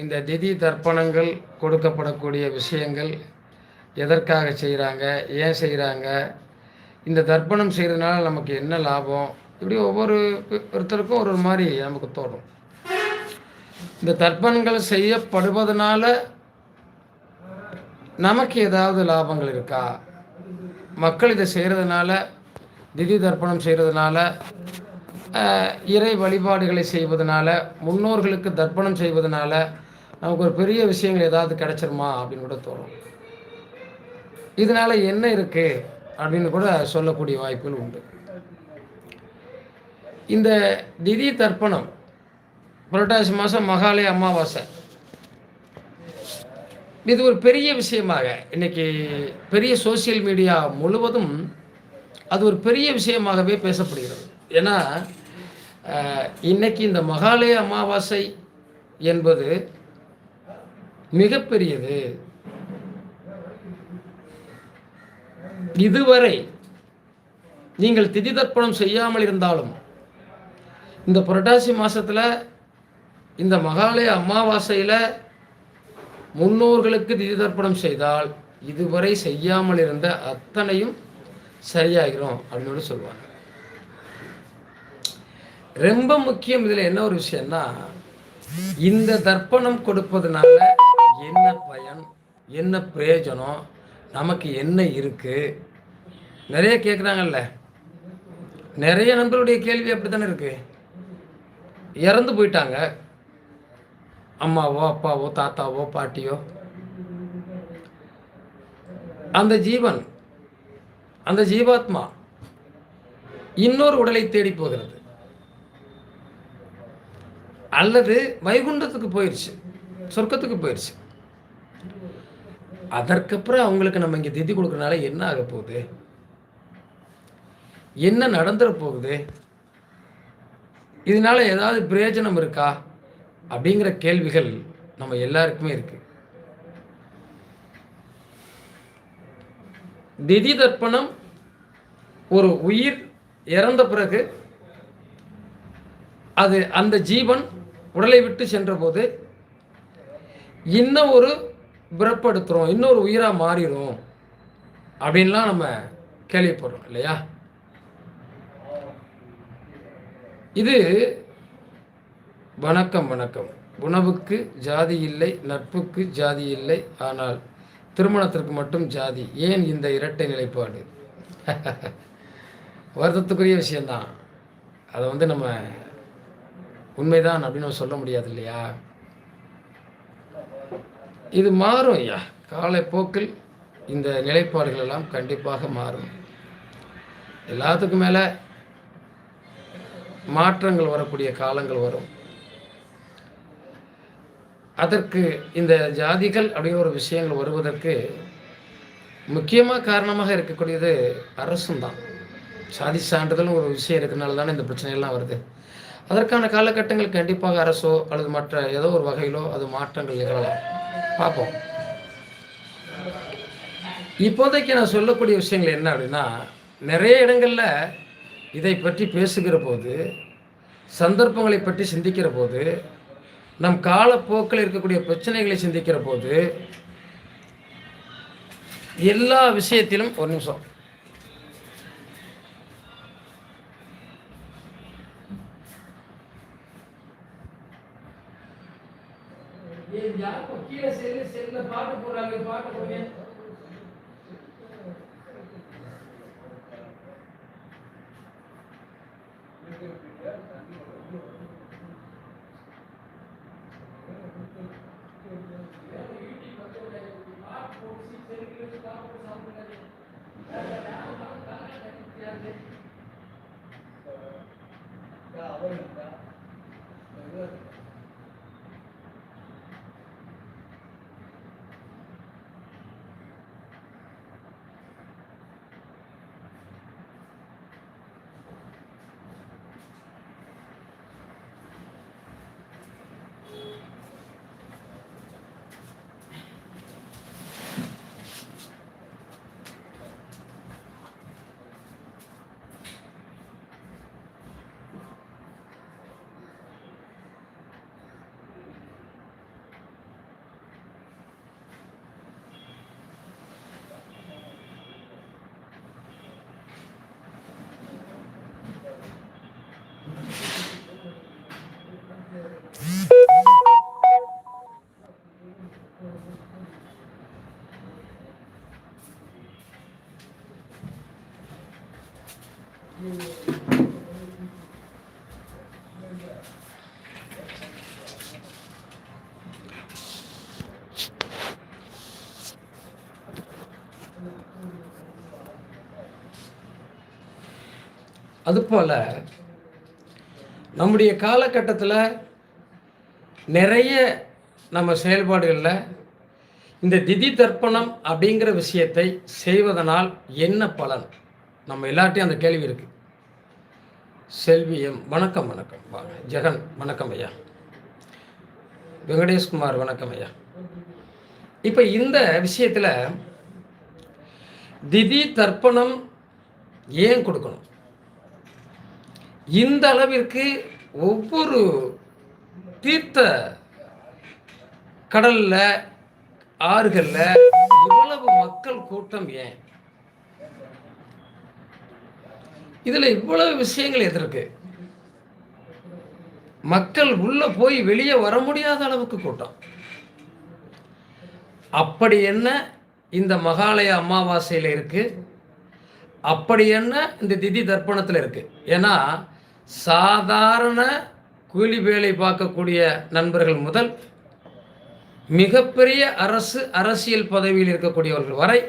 இந்த திதி தர்ப்பணங்கள் கொடுக்கப்படக்கூடிய விஷயங்கள் எதற்காக செய்கிறாங்க ஏன் செய்கிறாங்க இந்த தர்ப்பணம் செய்கிறதுனால நமக்கு என்ன லாபம்? இப்படி ஒவ்வொரு ஒருத்தருக்கும் ஒரு ஒரு மாதிரி நமக்கு தோணும். இந்த தர்ப்பணங்கள் செய்யப்படுவதனால நமக்கு ஏதாவது லாபங்கள் இருக்கா? மக்கள் இதை செய்கிறதுனால திதி தர்ப்பணம் செய்கிறதுனால இறை வழிபாடுகளை செய்வதனால முன்னோர்களுக்கு தர்ப்பணம் செய்வதனால நமக்கு ஒரு பெரிய விஷயங்கள் ஏதாவது கிடைச்சிருமா அப்படின்னு கூட தோணும். இதனால் என்ன இருக்குது அப்படின்னு கூட சொல்லக்கூடிய வாய்ப்புகள் உண்டு. இந்த திதி தர்ப்பணம் புரட்டாசி மாதம் மகாலய அமாவாசை. இது ஒரு பெரிய விஷயமாக. இன்னைக்கு பெரிய சோசியல் மீடியா முழுவதும் அது ஒரு பெரிய விஷயமாகவே பேசப்படுகிறது. ஏன்னா இன்னைக்கு இந்த மகாலய அமாவாசை என்பது மிகப்பெரியது. இதுவரை நீங்கள் திதி தர்ப்பணம் செய்யாமல் இருந்தாலும் இந்த புரட்டாசி மாதத்தில் இந்த மகாலய அமாவாசையில் முன்னோர்களுக்கு திதி தர்ப்பணம் செய்தால் இதுவரை செய்யாமல் இருந்த அத்தனையும் சரியாகிறோம் அப்படின்னு சொல்லுவாங்க. ரொம்ப முக்கியம் இதில் என்ன ஒரு விஷயம்னா இந்த தர்ப்பணம் கொடுப்பதுனால என்ன பயன் என்ன பிரயோஜனம் நமக்கு என்ன இருக்குது நிறைய கேட்குறாங்கல்ல நிறைய நண்பருடைய கேள்வி அப்படி தானே இருக்குது இறந்து போயிட்டாங்க. அம்மாவோ அப்பாவோ தாத்தாவோ பாட்டியோ. அந்த ஜீவன் அந்த ஜீவாத்மா இன்னொரு உடலை தேடி போகிறது. அல்லது வைகுண்டத்துக்கு போயிடுச்சு சொர்க்கத்துக்கு போயிடுச்சு அதற்கப்புறம் அவங்களுக்கு நம்ம இங்கே திதி கொடுக்குறனால என்ன ஆக போகுது? என்ன நடந்துட போகுது? இதனால ஏதாவது பிரயோஜனம் இருக்கா? அப்படிங்கிற கேள்விகள் நம்ம எல்லாருக்குமே இருக்கு. திதி தர்ப்பணம் ஒரு உயிர் இறந்த பிறகு அது அந்த ஜீவன் உடலை விட்டு சென்றபோது இன்னும் ஒரு பிறப்படுத்துகிறோம் இன்னொரு உயிராக மாறிடும் அப்படின்லாம் நம்ம கேள்விப்படுறோம் இல்லையா? இது வணக்கம் வணக்கம். உணவுக்கு ஜாதி இல்லை நட்புக்கு ஜாதி இல்லை ஆனால் திருமணத்திற்கு மட்டும் ஜாதி. ஏன் இந்த இரட்டை நிலைப்பாடு? வருத்தத்துக்குரிய விஷயந்தான் அதை வந்து நம்ம உண்மைதான் அப்படின்னு சொல்ல முடியாது இல்லையா? இது மாறும் ஐயா. காலப்போக்கில் இந்த நிலைப்பாடுகள் எல்லாம் கண்டிப்பாக மாறும். எல்லாத்துக்கும் மேலே மாற்றங்கள் வரக்கூடிய காலங்கள் வரும். அதற்கு இந்த ஜாதிகள் அப்படிங்கிற ஒரு விஷயங்கள் வருவதற்கு முக்கியமாக காரணமாக இருக்கக்கூடியது அரசும் தான் சாதி சான்றிதழும் ஒரு விஷயம் இருக்கிறனால தானே இந்த பிரச்சனைகள்லாம் வருது. அதற்கான காலகட்டங்கள் கண்டிப்பாக அரசோ அல்லது மற்ற ஏதோ ஒரு வகையிலோ அது மாற்றங்கள் நிகழலாம். பார்ப்போம். இப்போதைக்கு நான் சொல்லக்கூடிய விஷயங்கள் என்ன அப்படின்னா நிறைய இடங்களில் இதை பற்றி பேசுகிற போது சந்தர்ப்பங்களை பற்றி சிந்திக்கிற போது நம் காலப்போக்கில் இருக்கக்கூடிய பிரச்சனைகளை சிந்திக்கிற போது எல்லா விஷயத்திலும் ஒரு நிமிஷம். கீழே செல்லு செல்ல பாட்டு போடுறாங்க பாட்டு போடுங்க அதுபோல் நம்முடைய காலகட்டத்தில் நிறைய நம்ம செயல்பாடுகளில் இந்த திதி தர்ப்பணம் அப்படிங்கிற விஷயத்தை செய்வதனால் என்ன பலன்? நம்ம எல்லார்ட்டையும் அந்த கேள்வி இருக்கு. செல்வியம் வணக்கம் வணக்கம். வாங்க ஜெகன் வணக்கம் ஐயா. வெங்கடேஷ்குமார் வணக்கம் ஐயா. இப்போ இந்த விஷயத்தில் திதி தர்ப்பணம் ஏன் கொடுக்கணும்? இந்த அளவிற்கு ஒவ்வொரு தீர்த்த கடல்ல ஆறுகளில் இவ்வளவு மக்கள் கூட்டம் ஏன்? இதில் இவ்வளவு விஷயங்கள் எதிர்க்கு. மக்கள் உள்ள போய் வெளியே வர முடியாத அளவுக்கு கூட்டம். அப்படி என்ன இந்த மகாலய அமாவாசையில் இருக்கு? அப்படி என்ன இந்த திதி தர்ப்பணத்தில் இருக்கு? ஏன்னா சாதாரண கூலி வேலை பார்க்கக்கூடிய நண்பர்கள் முதல் மிகப்பெரிய அரசு அரசியல் பதவியில் இருக்கக்கூடியவர்கள் வரை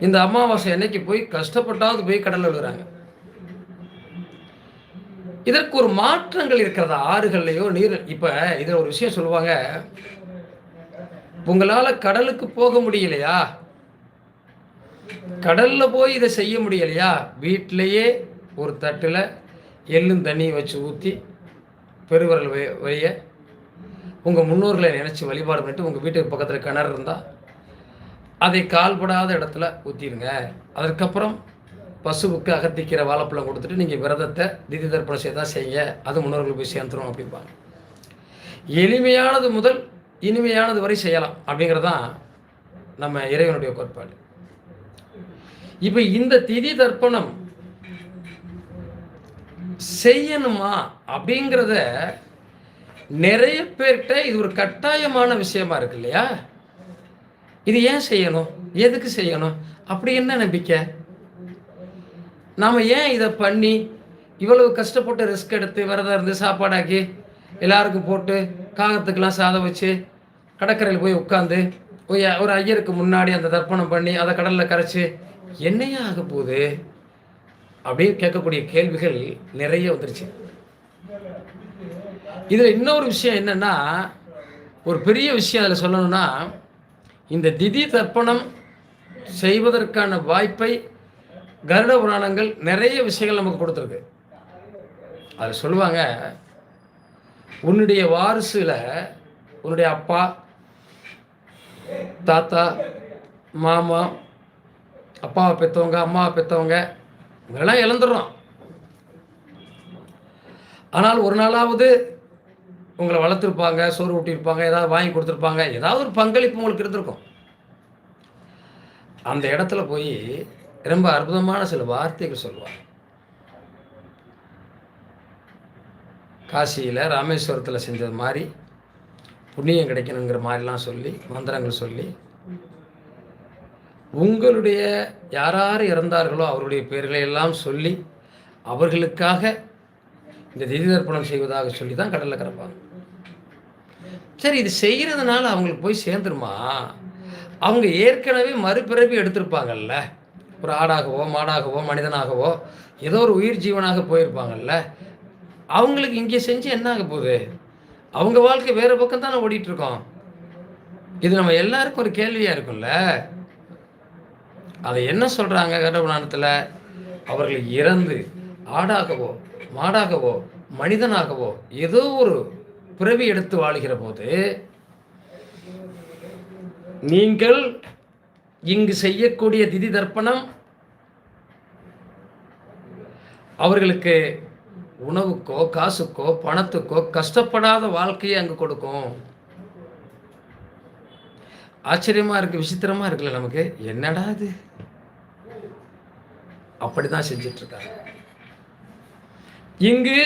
இந்த அமாவாசை அன்னைக்கு போய் கஷ்டப்பட்டாவது போய் கடலில் விழுறாங்க இதற்கு ஒரு மாற்றங்கள் இருக்கிறதா? ஆறுகள்லையோ நீர் இப்போ இதில் ஒரு விஷயம் சொல்லுவாங்க. உங்களால் கடலுக்கு போக முடியலையா? கடல்ல போய் இதை செய்ய முடியலையா? வீட்டிலேயே ஒரு தட்டில் எள்ளும் தண்ணியை வச்சு ஊற்றி பெருவரல் வழிய வைய உங்கள் முன்னோர்களை நினச்சி வழிபாடு பண்ணிட்டு உங்கள் வீட்டுக்கு பக்கத்தில் கிணறு இருந்தால் அதை கால்படாத இடத்துல ஊற்றிடுங்க அதற்கப்புறம் பசுவுக்கு அகத்திக்கிற வாழைப்பழம் கொடுத்துட்டு நீங்கள் விரதத்தை திதி தர்ப்பணம் செய்தால் செய்யுங்க. அது முன்னோர்களுக்கு போய் சேர்ந்துரும் அப்படிம்பாங்க. எளிமையானது முதல் இனிமையானது வரை செய்யலாம் அப்படிங்கிறது தான் நம்ம இறைவனுடைய கோட்பாடு. இப்போ இந்த திதி தர்ப்பணம் செய்யணுமா அப்படிங்கிறத நிறைய பேர்கிட்ட இது ஒரு கட்டாயமான விஷயமா இருக்கு இல்லையா? இது ஏன் செய்யணும்? எதுக்கு செய்யணும்? அப்படி என்ன நம்பிக்கை? நாம் ஏன் இதை பண்ணி இவ்வளவு கஷ்டப்பட்டு ரிஸ்க் எடுத்து விரதம் இருந்து சாப்பாடாக்கி எல்லாருக்கும் போட்டு காகத்துக்கெல்லாம் சாதம் வச்சு கடற்கரையில் போய் உட்காந்து ஒரு ஐயருக்கு முன்னாடி அந்த தர்ப்பணம் பண்ணி அதை கடலில் கரைச்சி என்னையா ஆக போகுது? அப்படின்னு கேட்கக்கூடிய கேள்விகள் நிறைய வந்துருச்சு. இதில் இன்னொரு விஷயம் என்னென்னா ஒரு பெரிய விஷயம் அதில் சொல்லணும்னா இந்த திதி தர்ப்பணம் செய்வதற்கான வாய்ப்பை கருட புராணங்கள் நிறைய விஷயங்கள் நமக்கு கொடுத்துருக்கு. அதில் சொல்லுவாங்க உன்னுடைய வாரிசில் உன்னுடைய அப்பா தாத்தா மாமா அப்பாவை பெற்றவங்க அம்மாவை பெற்றவங்க இவங்கெல்லாம் இழந்துடுறோம் ஆனால் ஒரு நாளாவது உங்களை வளர்த்துருப்பாங்க சோறு ஊட்டியிருப்பாங்க ஏதாவது வாங்கி கொடுத்துருப்பாங்க ஏதாவது ஒரு பங்களிப்பு உங்களுக்கு இருந்திருக்கும். அந்த இடத்துல போய் ரொம்ப அற்புதமான சில வார்த்தைகள் சொல்லுவாங்க. காசியில் ராமேஸ்வரத்தில் செஞ்சது மாதிரி புண்ணியம் கிடைக்கணுங்கிற மாதிரிலாம் சொல்லி மந்திரங்கள் சொல்லி உங்களுடைய யாரார் இறந்தார்களோ அவருடைய பெயர்களை எல்லாம் சொல்லி அவர்களுக்காக இந்த திதி தர்ப்பணம் செய்வதாக சொல்லி தான் கடலில் கிடப்பாங்க சரி இது செய்கிறதுனால அவங்களுக்கு போய் சேர்ந்துருமா? அவங்க ஏற்கனவே மறுபிறவி எடுத்திருப்பாங்கல்ல. ஒரு ஆடாகவோ மாடாகவோ மனிதனாகவோ ஏதோ ஒரு உயிர் ஜீவனாக போயிருப்பாங்கல்ல. அவங்களுக்கு இங்கே செஞ்சு என்ன ஆக போகுது? அவங்க வாழ்க்கை வேறு பக்கம் தானே ஓடிட்டுருக்கோம். இது நம்ம எல்லாருக்கும் ஒரு கேள்வியாக இருக்கும்ல. அதை என்ன சொல்கிறாங்க கர்ப்பபுராணத்தில்? அவர்கள் இறந்து ஆடாகவோ மாடாகவோ மனிதனாகவோ ஏதோ ஒரு பிறவி எடுத்து வாழ்கிற போது நீங்கள் இங்கு செய்யக்கூடிய திதி தர்ப்பணம் அவர்களுக்கு உணவுக்கோ காசுக்கோ பணத்துக்கோ கஷ்டப்படாத வாழ்க்கையை அங்கு கொடுக்கும். ஆச்சரியமா இருக்கு விசித்திரமா இருக்குல்ல நமக்கு? என்னடா இது? அப்படிதான் செஞ்சிட்டு இருக்காங்க இங்கு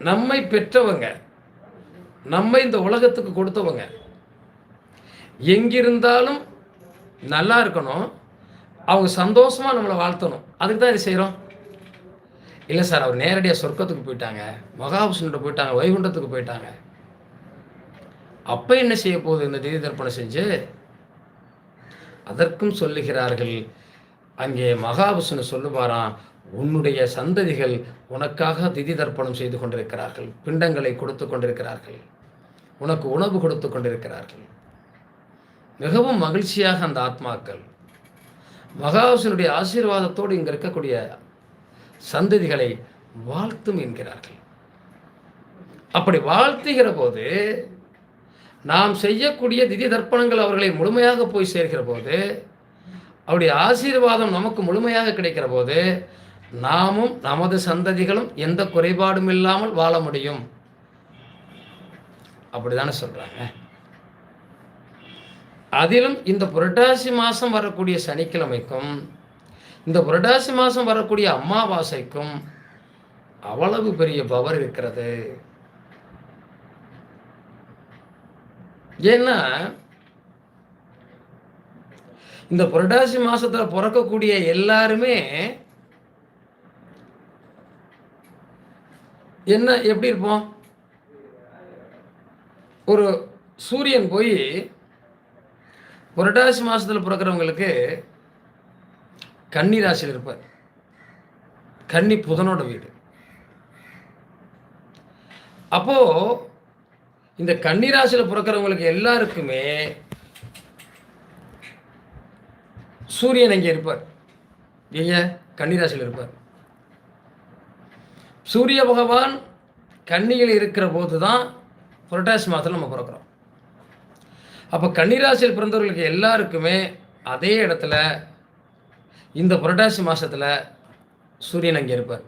நம்மை பெற்றவங்க நம்ம இந்த உலகத்துக்கு கொடுத்தவங்க. எங்கிருந்தாலும் நல்லா இருக்கணும். அவங்க சந்தோஷமாக நம்மளை வாழ்த்தணும். அதுக்கு தான் இது செய்கிறோம் இல்லை சார் அவர் நேரடியாக சொர்க்கத்துக்கு போயிட்டாங்க. மகாவிஷ்ணுகிட்ட போயிட்டாங்க. வைகுண்டத்துக்கு போயிட்டாங்க. அப்போ என்ன செய்ய போகுது? இந்த திதி தர்ப்பணம் செஞ்சு அதற்கும் சொல்லுகிறார்கள். அங்கே மகாவிஷ்ணு சொல்லுவாராம் உன்னுடைய சந்ததிகள் உனக்காக திதி தர்ப்பணம் செய்து கொண்டிருக்கிறார்கள் பிண்டங்களை கொடுத்து கொண்டிருக்கிறார்கள் உனக்கு உணவு கொடுத்து கொண்டிருக்கிறார்கள். மிகவும் மகிழ்ச்சியாக அந்த ஆத்மாக்கள் மகாவிஷ்ணுடைய ஆசீர்வாதத்தோடு இங்கே இருக்கக்கூடிய சந்ததிகளை வாழ்த்தும் என்கிறார்கள். அப்படி வாழ்த்துகிற போது நாம் செய்யக்கூடிய திதி தர்ப்பணங்கள் அவர்களை முழுமையாக போய் சேர்கிற போது அவருடைய ஆசீர்வாதம் நமக்கு முழுமையாக கிடைக்கிற போது நாமும் நமது சந்ததிகளும் எந்த குறைபாடும் இல்லாமல் வாழ முடியும். அப்படிதானே சொல்றாங்க. அதிலும் இந்த புரட்டாசி மாதம் வரக்கூடிய சனிக்கிழமைக்கும் இந்த புரட்டாசி மாதம் வரக்கூடிய அமாவாசைக்கும் அவ்வளவு பெரிய பவர் இருக்கிறது. ஏன்னா இந்த புரட்டாசி மாதத்தில் பிறக்கக்கூடிய எல்லாருமே என்ன எப்படி இருப்போம்? ஒரு சூரியன் போய் புரட்டாசி மாதத்தில் பிறக்கிறவங்களுக்கு கன்னி ராசியில் இருப்பார். கன்னி புதனோட வீடு. அப்போ இந்த கன்னி ராசியில் பிறக்கிறவங்களுக்கு எல்லாருக்குமே சூரியன் அங்கே இருப்பார். எங்க கன்னிராசியில் இருப்பார். சூரிய பகவான் கன்னியில் இருக்கிற போது தான் புரட்டாசி மாதத்தில் நம்ம பிறக்கிறோம். அப்போ கன்னிராசியில் பிறந்தவர்களுக்கு எல்லாருக்குமே அதே இடத்துல இந்த புரட்டாசி மாதத்தில் சூரியன் அங்கே இருப்பார்.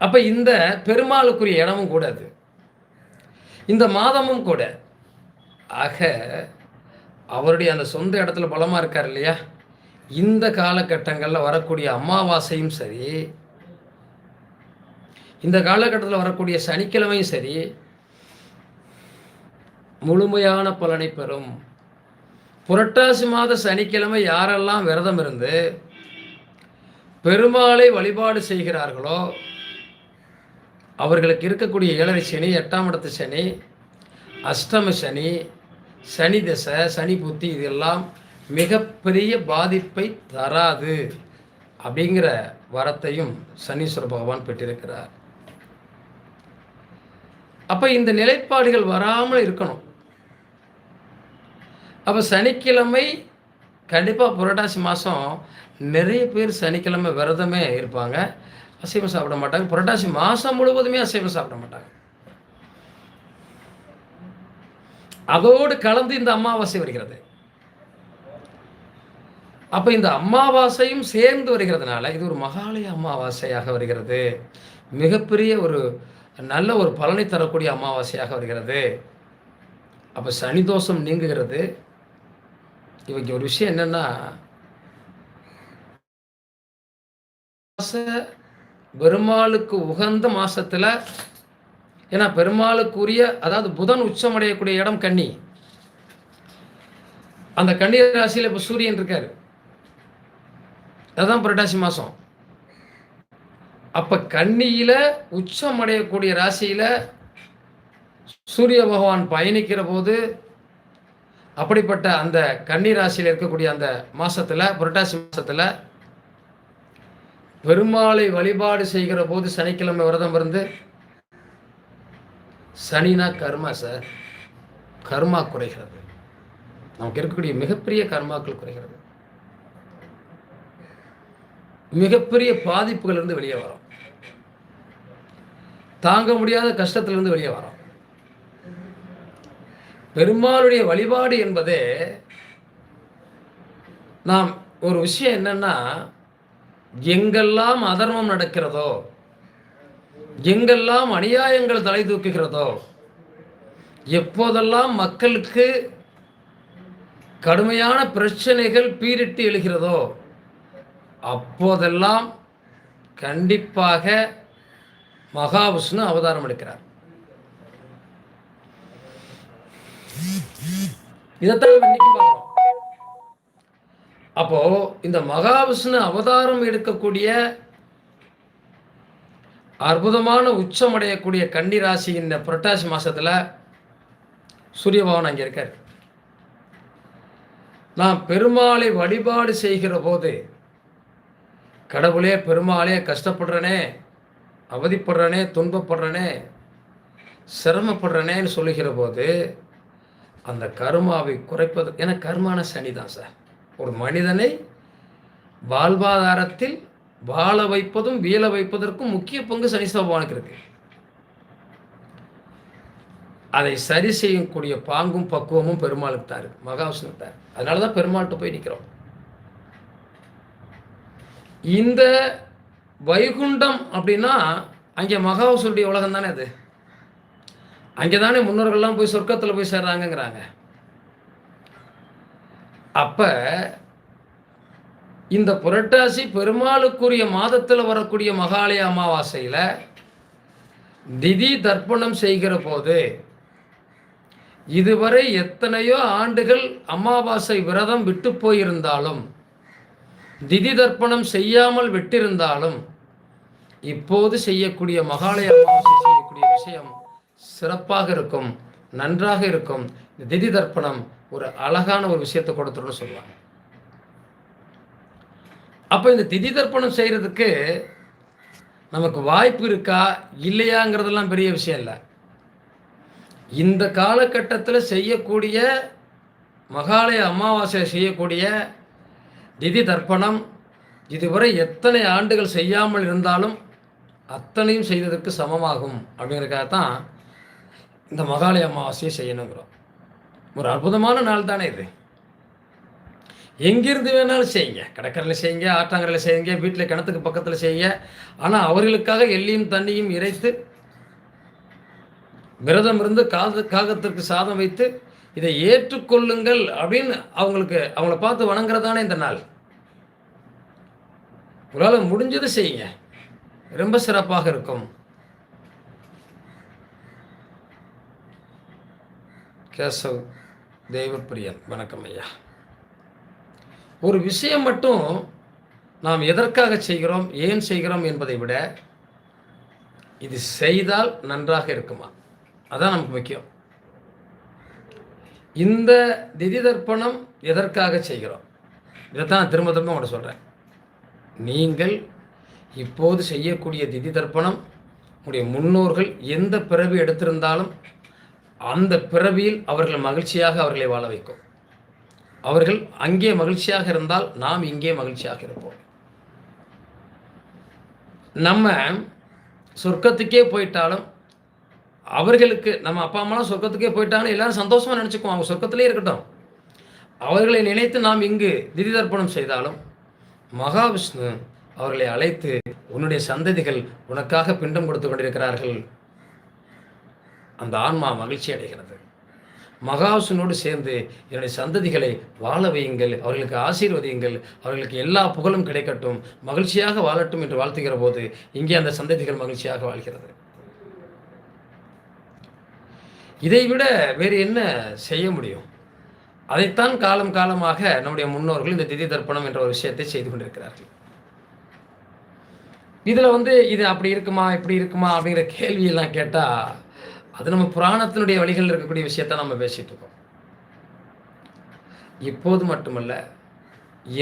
அப்போ இந்த பெருமாளுக்குரிய இடமும் கூட அது. இந்த மாதமும் கூட. ஆக அவருடைய அந்த சொந்த இடத்துல பலமாக இருக்கார் இல்லையா? இந்த காலகட்டங்களில் வரக்கூடிய அமாவாசையும் சரி இந்த காலகட்டத்தில் வரக்கூடிய சனிக்கிழமையும் சரி முழுமையான பலனை பெறும். புரட்டாசி மாத சனிக்கிழமை யாரெல்லாம் விரதம் இருந்து பெருமாளை வழிபாடு செய்கிறார்களோ அவர்களுக்கு இருக்கக்கூடிய ஏழரை சனி எட்டாம் இடத்து சனி அஷ்டம சனி சனி தசை சனி புத்தி இதெல்லாம் மிகப்பெரிய பாதிப்பை தராது. அப்படிங்கிற வரத்தையும் சனீஸ்வர பகவான் பெற்றிருக்கிறார். அப்போ இந்த நிலைப்பாடுகள் வராமல் இருக்கணும். அப்போ சனிக்கிழமை கண்டிப்பாக புரட்டாசி மாதம் நிறைய பேர் சனிக்கிழமை விரதமே இருப்பாங்க. அசைவம் சாப்பிட மாட்டாங்க. புரட்டாசி மாதம் முழுவதுமே அசைவம் சாப்பிட மாட்டாங்க. அதோடு கலந்து இந்த அமாவாசை வருகிறது. அப்போ இந்த அமாவாசையும் சேர்ந்து வருகிறதுனால இது ஒரு மகாலய அமாவாசையாக வருகிறது. மிகப்பெரிய ஒரு நல்ல ஒரு பலனை தரக்கூடிய அமாவாசையாக வருகிறது. அப்போ சனி தோஷம் நீங்குகிறது. இவங்க ஒரு விஷயம் என்னன்னா பெருமாளுக்கு உகந்த மாசத்துல ஏன்னா பெருமாளுக்குரிய அதாவது புதன் உச்சமடையக்கூடிய இடம் கன்னி. அந்த கன்னி ராசியில் இப்போ சூரியன் இருக்காரு. அதுதான் புரட்டாசி மாதம் அப்போ கன்னியில் உச்சம் அடையக்கூடிய ராசியில் சூரிய பகவான் பயணிக்கிற போது அப்படிப்பட்ட அந்த கன்னி ராசியில் இருக்கக்கூடிய அந்த மாசத்துல புரட்டாசி மாசத்துல பெருமாளை வழிபாடு செய்கிற போது சனிக்கிழமை விரதம் இருந்து சனினா கர்மா சார். கர்மா குறைகிறது. நமக்கு இருக்கக்கூடிய மிகப்பெரிய கர்மாக்கள் குறைகிறது. மிகப்பெரிய பாதிப்புகள் இருந்து வெளியே வரும். தாங்க முடியாத கஷ்டத்திலிருந்து வெளியே வரோம். பெருமாளுடைய வழிபாடு என்பதே நாம் ஒரு விஷயம் என்னன்னா எங்கெல்லாம் அதர்மம் நடக்கிறதோ எங்கெல்லாம் அநியாயங்கள் தலை தூக்குகிறதோ எப்போதெல்லாம் மக்களுக்கு கடுமையான பிரச்சனைகள் பீரிட்டு எழுகிறதோ அப்போதெல்லாம் கண்டிப்பாக மகாவிஷ்ணு அவதாரம் எடுக்கிறார். இதைத்தான் இன்னைக்கு அப்போ இந்த மகாவிஷ்ணு அவதாரம் எடுக்கக்கூடிய அற்புதமான உச்சம் அடையக்கூடிய கன்னி ராசி இந்த புரட்டாசி மாசத்துல சூரிய பகவான் அங்கே இருக்கார். நான் பெருமாளை வழிபாடு செய்கிற போது கடவுளே பெருமாளே கஷ்டப்படுறனே அவதிப்படுறனே துன்பப்படுறனே சிரமப்படுறனேன்னு சொல்லுகிற போது அந்த கருமாவை குறைப்பது என கர்மான சனி தான் சார். ஒரு மனிதனை வாழ்வாதாரத்தில் வாழ வைப்பதும் வீழ வைப்பதற்கும் முக்கிய பங்கு சனி பகவானுக்கு இருக்கு. அதை சரி செய்யக்கூடிய பாங்கும் பக்குவமும் பெருமாளுக்கு தான் இருக்கு. மகாவிஷ்ணுக்கு தான் அதனால தான் பெருமாள்கிட்ட போய் நிற்கிறோம் இந்த வைகுண்டம் அப்படின்னா அங்கே மகாவசூருடைய உலகம் தானே அது? அங்கே தானே முன்னோர்கள்லாம் போய் சொர்க்கத்தில் போய் சேர்றாங்கங்கிறாங்க. அப்போ இந்த புரட்டாசி பெருமாளுக்குரிய மாதத்தில் வரக்கூடிய மகாலய அமாவாசையில் திதி தர்ப்பணம் செய்கிற போது இதுவரை எத்தனையோ ஆண்டுகள் அமாவாசை விரதம் விட்டு போயிருந்தாலும் திதி தர்ப்பணம் செய்யாமல் விட்டிருந்தாலும் இப்போது செய்யக்கூடிய மகாலய அமாவாசை செய்யக்கூடிய விஷயம் சிறப்பாக இருக்கும் நன்றாக இருக்கும். இந்த திதி தர்ப்பணம் ஒரு அழகான ஒரு விஷயத்தை கொடுத்துருன்னு சொல்லுவாங்க. அப்போ இந்த திதி தர்ப்பணம் செய்கிறதுக்கு நமக்கு வாய்ப்பு இருக்கா இல்லையாங்கிறதெல்லாம் பெரிய விஷயம் இல்லை. இந்த காலகட்டத்தில் செய்யக்கூடிய மகாலய அமாவாசை செய்யக்கூடிய திதி தர்ப்பணம். இதுவரை எத்தனை ஆண்டுகள் செய்யாமல் இருந்தாலும் அத்தனையும் செய்ததற்கு சமமாகும் அப்படிங்கிறதுக்காக தான் இந்த மகாலய அமாவாசையை செய்யணுங்கிறோம். ஒரு அற்புதமான நாள் தானே இது. எங்கிருந்து வேணாலும் செய்யுங்க. கடற்கரையில் செய்யுங்க ஆட்டாங்கரையில் செய்யுங்க வீட்டில் கிணத்துக்கு பக்கத்தில் செய்யுங்க. ஆனால் அவர்களுக்காக எள்ளியும் தண்ணியும் இறைத்து விரதம் இருந்து காது காகத்திற்கு சாதம் வைத்து இதை ஏற்றுக்கொள்ளுங்கள் அப்படின்னு அவங்களுக்கு அவங்கள பார்த்து வணங்குறதானே இந்த நாள். உங்களால் முடிஞ்சது செய்யுங்க. ரொம்ப சிறப்பாக இருக்கும். கேசவ் தெய்வப்பிரியன் வணக்கம் ஐயா. ஒரு விஷயம் மட்டும் நாம் எதற்காக செய்கிறோம் ஏன் செய்கிறோம் என்பதை விட இது செய்தால் நன்றாக இருக்குமா? அதான் நமக்கு முக்கியம். இந்த திதி தர்ப்பணம் எதற்காக செய்கிறோம்? இதைத்தான் நான் திரும்ப திரும்ப உங்கள்கிட்ட சொல்கிறேன் நீங்கள் இப்போது செய்யக்கூடிய திதி தர்ப்பணம் உடைய முன்னோர்கள் எந்த பிறவி எடுத்திருந்தாலும் அந்த பிறவியில் அவர்கள் மகிழ்ச்சியாக அவர்களை வாழ வைக்கும். அவர்கள் அங்கே மகிழ்ச்சியாக இருந்தால் நாம் இங்கே மகிழ்ச்சியாக இருப்போம். நம்ம சொர்க்கத்துக்கே போயிட்டாலும் அவர்களுக்கு நம்ம அப்பா அம்மாலாம் சொர்க்கத்துக்கே போயிட்டாங்கன்னு எல்லாரும் சந்தோஷமாக நினச்சிக்குவோம். அவங்க சொர்க்கத்திலே இருக்கட்டும். அவர்களை நினைத்து நாம் இங்கு திதி தர்ப்பணம் செய்தாலும் மகாவிஷ்ணு அவர்களை அழைத்து உன்னுடைய சந்ததிகள் உனக்காக பிண்டம் கொடுத்து கொண்டிருக்கிறார்கள். அந்த ஆன்மா மகிழ்ச்சி அடைகிறது. மகாவிஷ்ணுவோடு சேர்ந்து என்னுடைய சந்ததிகளை வாழ வையுங்கள் அவர்களுக்கு ஆசீர்வதியுங்கள் அவர்களுக்கு எல்லா புகழும் கிடைக்கட்டும் மகிழ்ச்சியாக வாழட்டும் என்று வாழ்த்துகிற போது இங்கே அந்த சந்ததிகள் மகிழ்ச்சியாக வாழ்கிறது. இதைவிட வேறு என்ன செய்ய முடியும்? அதைத்தான் காலம் காலமாக நம்முடைய முன்னோர்கள் இந்த திதி தர்ப்பணம் என்ற ஒரு விஷயத்தை செய்து கொண்டிருக்கிறார்கள். இதில் வந்து இது அப்படி இருக்குமா இப்படி இருக்குமா அப்படிங்கிற கேள்வியெல்லாம் கேட்டால் அது நம்ம புராணத்தினுடைய வழிகளில் இருக்கக்கூடிய விஷயத்த நம்ம பேசிகிட்டு இருக்கோம். இப்போது மட்டுமல்ல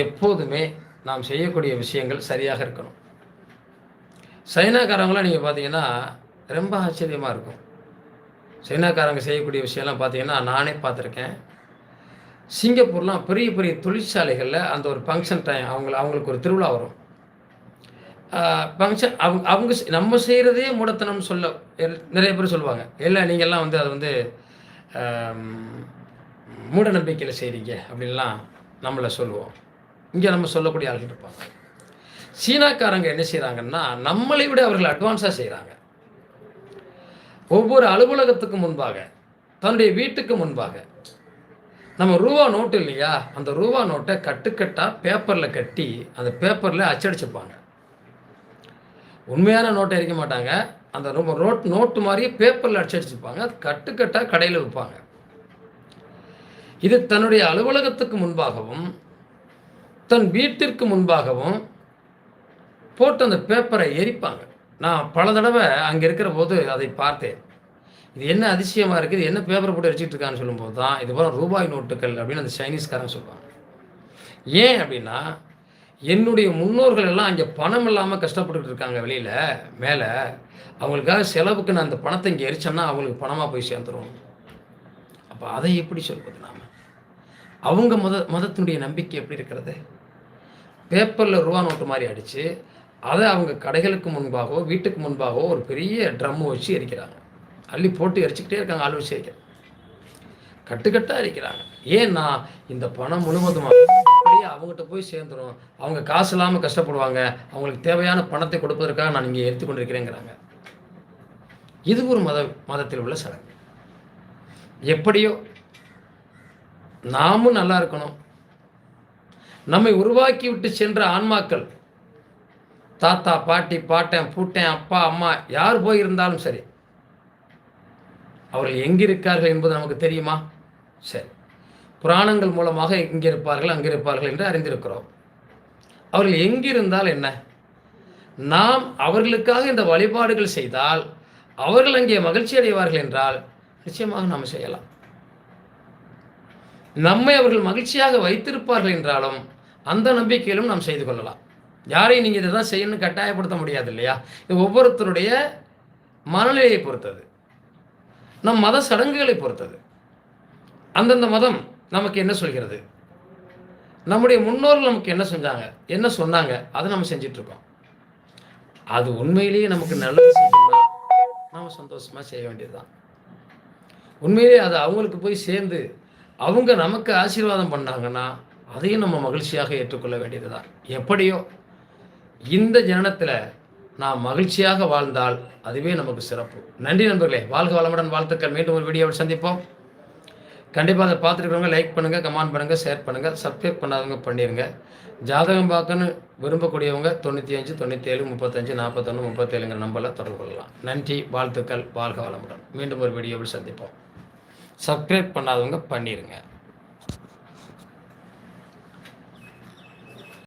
எப்போதுமே நாம் செய்யக்கூடிய விஷயங்கள் சரியாக இருக்கணும். சைனாக்காரங்களாம் நீங்கள் பார்த்தீங்கன்னா ரொம்ப ஆச்சரியமாக இருக்கும். சைனாக்காரங்க செய்யக்கூடிய விஷயம்லாம் பார்த்தீங்கன்னா நானே பார்த்துருக்கேன். சிங்கப்பூர்லாம் பெரிய பெரிய தொழிற்சாலைகளில் அந்த ஒரு ஃபங்க்ஷன் டைம் அவங்க அவங்களுக்கு ஒரு திருவிழா வரும். ஃபங்க்ஷன் அவங்க அவங்க நம்ம செய்கிறதே மூடத்தனம் சொல்ல நிறைய பேர் சொல்லுவாங்க. இல்லை நீங்கள்லாம் வந்து அது வந்து மூட நம்பிக்கையில் செய்கிறீங்க அப்படின்லாம் நம்மளை சொல்லுவோம். இங்கே நம்ம சொல்லக்கூடிய ஆளுகிட்டு இருப்பாங்க. சீனாக்காரங்க என்ன செய்கிறாங்கன்னா நம்மளை விட அவர்கள் அட்வான்ஸாக செய்கிறாங்க ஒவ்வொரு அலுவலகத்துக்கு முன்பாக தன்னுடைய வீட்டுக்கு முன்பாக. நம்ம ரூபா நோட்டு இல்லையா? அந்த ரூபா நோட்டை கட்டுக்கட்டாக பேப்பரில் கட்டி அந்த பேப்பரில் அச்சடிச்சுப்பாங்க. உண்மையான நோட்டை எரிக்க மாட்டாங்க. அந்த ரொம்ப ரோட் நோட்டு மாதிரியே பேப்பரில் அடிச்சடிச்சுப்பாங்க கட்டுக்கட்டாக கடையில் விற்பாங்க இது தன்னுடைய அலுவலகத்துக்கு முன்பாகவும் தன் வீட்டிற்கு முன்பாகவும் போட்டு அந்த பேப்பரை எரிப்பாங்க. நான் பல தடவை அங்கே இருக்கிற போது அதை பார்த்தேன். இது என்ன அதிசயமாக இருக்குது? என்ன பேப்பர் போட்டு வச்சுட்டு இருக்கான்னு சொல்லும்போது தான் இது போல ரூபாய் நோட்டுகள் அப்படின்னு அந்த சைனீஸ்காரன் சொல்லுவாங்க. ஏன் அப்படின்னா என்னுடைய முன்னோர்கள் எல்லாம் அங்கே பணம் இல்லாமல் கஷ்டப்பட்டுக்கிட்டு இருக்காங்க வெளியில் மேலே. அவங்களுக்காக செலவுக்கு நான் அந்த பணத்தை இங்கே எரிச்சேன்னா அவங்களுக்கு பணமாக போய் சேர்ந்துடும் அப்போ அதை எப்படி சொல்வது நாம்? அவங்க மத மதத்தினுடைய நம்பிக்கை எப்படி இருக்கிறது? பேப்பரில் ரூபா நோட்டு மாதிரி அடித்து அதை அவங்க கடைகளுக்கு முன்பாகவோ வீட்டுக்கு முன்பாகவோ ஒரு பெரிய ட்ரம்மு வச்சு எரிக்கிறாங்க. அள்ளி போட்டு எரிச்சுக்கிட்டே இருக்காங்க ஆள் வச்சு எரிக்கிறாங்க கட்டுக்கட்டாக இருக்கிறாங்க ஏன்னா இந்த பணம் முழுவதுமாக அப்படியே அவங்ககிட்ட போய் சேர்ந்துடும் அவங்க காசு இல்லாமல் கஷ்டப்படுவாங்க. அவங்களுக்கு தேவையான பணத்தை கொடுப்பதற்காக நான் இங்கே எடுத்து கொண்டிருக்கிறேங்கிறாங்க. இது ஒரு மத மதத்தில் உள்ள சடங்கு. எப்படியோ நாமும் நல்லா இருக்கணும். நம்மை உருவாக்கி விட்டு சென்ற ஆன்மாக்கள் தாத்தா பாட்டி பாட்டன் பூட்டன் அப்பா அம்மா யார் போயிருந்தாலும் சரி. அவர்கள் எங்கிருக்கார்கள் என்பது நமக்கு தெரியுமா? சரி. புராணங்கள் மூலமாக இங்கே இருப்பார்கள் அங்கே இருப்பார்கள் என்று அறிந்திருக்கிறோம். அவர்கள் எங்கிருந்தால் என்ன? நாம் அவர்களுக்காக இந்த வழிபாடுகள் செய்தால் அவர்கள் அங்கே மகிழ்ச்சி அடைவார்கள் என்றால் நிச்சயமாக நாம் செய்யலாம். நம்மை அவர்கள் மகிழ்ச்சியாக வைத்திருப்பார்கள் என்றாலும் அந்த நம்பிக்கையிலும் நாம் செய்து கொள்ளலாம். யாரையும் நீங்கள் இதை தான் செய்யணும்னு கட்டாயப்படுத்த முடியாது இல்லையா? இது ஒவ்வொருத்தருடைய மனநிலையை பொறுத்தது. நம் மத சடங்குகளை பொறுத்தது. அந்தந்த மதம் நமக்கு என்ன சொல்கிறது? நம்முடைய முன்னோர்கள் நமக்கு என்ன செஞ்சாங்க? என்ன சொன்னாங்க? அதை நம்ம செஞ்சிட்ருக்கோம். அது உண்மையிலேயே நமக்கு நல்லது செய்யணும்னா நாம் சந்தோஷமாக செய்ய வேண்டியதுதான். உண்மையிலேயே அது அவங்களுக்கு போய் சேர்ந்து அவங்க நமக்கு ஆசீர்வாதம் பண்ணாங்கன்னா அதையும் நம்ம மகிழ்ச்சியாக ஏற்றுக்கொள்ள வேண்டியது தான் எப்படியோ இந்த ஜனனத்தில் நாம் மகிழ்ச்சியாக வாழ்ந்தால் அதுவே நமக்கு சிறப்பு. நன்றி நண்பர்களே. வாழ்க வளமுடன் வாழ்த்துக்கள். மீண்டும் ஒரு வீடியோவில் சந்திப்போம். கண்டிப்பாக அதை பார்த்துருக்கிறவங்க லைக் பண்ணுங்கள் கமெண்ட் பண்ணுங்கள் ஷேர் பண்ணுங்கள் சப்ஸ்கிரைப் பண்ணாதவங்க பண்ணிடுங்க ஜாதகம் பார்க்கன்னு விரும்பக்கூடியவங்க தொண்ணூற்றி அஞ்சு தொண்ணூற்றி ஏழு முப்பத்தஞ்சு நாற்பத்தொன்று முப்பத்தேழுங்கிற நம்பரில் தொடர்பு கொள்ளலாம். நன்றி வாழ்த்துக்கள் வாழ்க வளமுடன். மீண்டும் ஒரு வீடியோவில் சந்திப்போம். சப்ஸ்கிரைப் பண்ணாதவங்க பண்ணிடுங்க